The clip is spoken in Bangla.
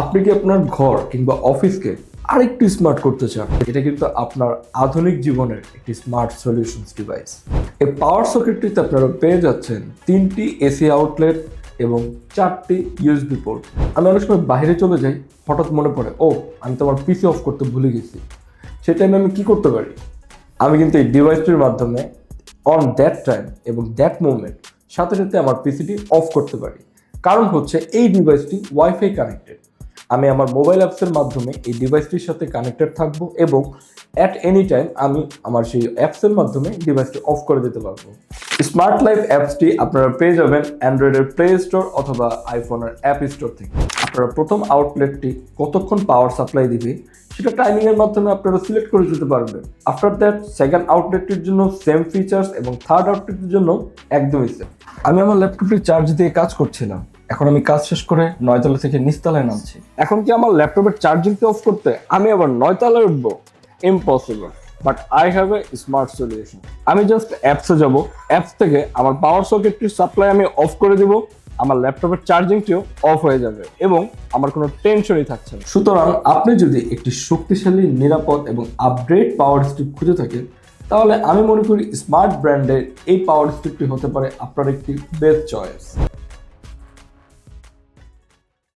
আপনি কি আপনার ঘর কিংবা অফিসকে আরেকটু স্মার্ট করতে চান? এটা কিন্তু আপনার আধুনিক জীবনের একটি স্মার্ট সলিউশনস ডিভাইস এই পাওয়ার সকেটটিতে আপনারা পেয়ে যাচ্ছেন তিনটি এসি আউটলেট এবং চারটি ইউএসবি পোর্ট আমি অনেক সময় বাইরে চলে যাই, হঠাৎ মনে পড়ে, ও, আমি তো আমার পিসি অফ করতে ভুলে গেছি। টাইমে আমি কি করতে পারি? আমি কিন্তু এই ডিভাইসটির মাধ্যমে অন দ্যাট টাইম এবং দ্যাট মোমেন্ট সাথে সাথে আমার পিসিটি অফ করতে পারি। কারণ হচ্ছে এই ডিভাইসটি ওয়াইফাই কানেক্টেড আমি আমার মোবাইল অ্যাপসের মাধ্যমে এই ডিভাইসটির সাথে কানেক্টেড থাকব এবং অ্যাট এনি টাইম আমি আমার সেই অ্যাপসের মাধ্যমে ডিভাইসটি অফ করে দিতে পারব। স্মার্ট লাইফ অ্যাপসটি আপনারা পেয়ে যাবেন অ্যান্ড্রয়েডের প্লে স্টোর অথবা আইফোনের অ্যাপ স্টোর থেকে। আপনারা প্রথম আউটলেটটি কতক্ষণ পাওয়ার সাপ্লাই দিবে, সেটা টাইমিংয়ের মাধ্যমে আপনারা সিলেক্ট করে দিতে পারবেন। আফটার দ্যাট সেকেন্ড আউটলেটটির জন্য সেম ফিচার্স এবং থার্ড আউটলেটের জন্য একদমই সেম আমি আমার ল্যাপটপটি চার্জ দিয়ে কাজ করছিলাম। এখন আমি কাজ শেষ করে নয়তলা থেকে নিচতলায় নামছি। এখন কি আমার ল্যাপটপের চার্জিংকে অফ করতে আমি আবার নয়তলায় উঠবো? Impossible but I have a smart solution আমি জাস্ট অ্যাপসে যাব। অ্যাপস থেকে আমার পাওয়ার সকেটটির সাপ্লাই আমি অফ করে দিব। আমার ল্যাপটপের চার্জিংটিও অফ হয়ে যাবে এবং আমার কোনো টেনশনই থাকছে না। সুতরাং আপনি যদি একটি শক্তিশালী নিরাপদ এবং আপগ্রেড পাওয়ার স্ট্রিপ খুঁজে থাকেন তাহলে আমি মনে করি স্মার্ট ব্র্যান্ডের এই পাওয়ার স্ট্রিপটি হতে পারে আপনার একটি বেস্ট চয়েস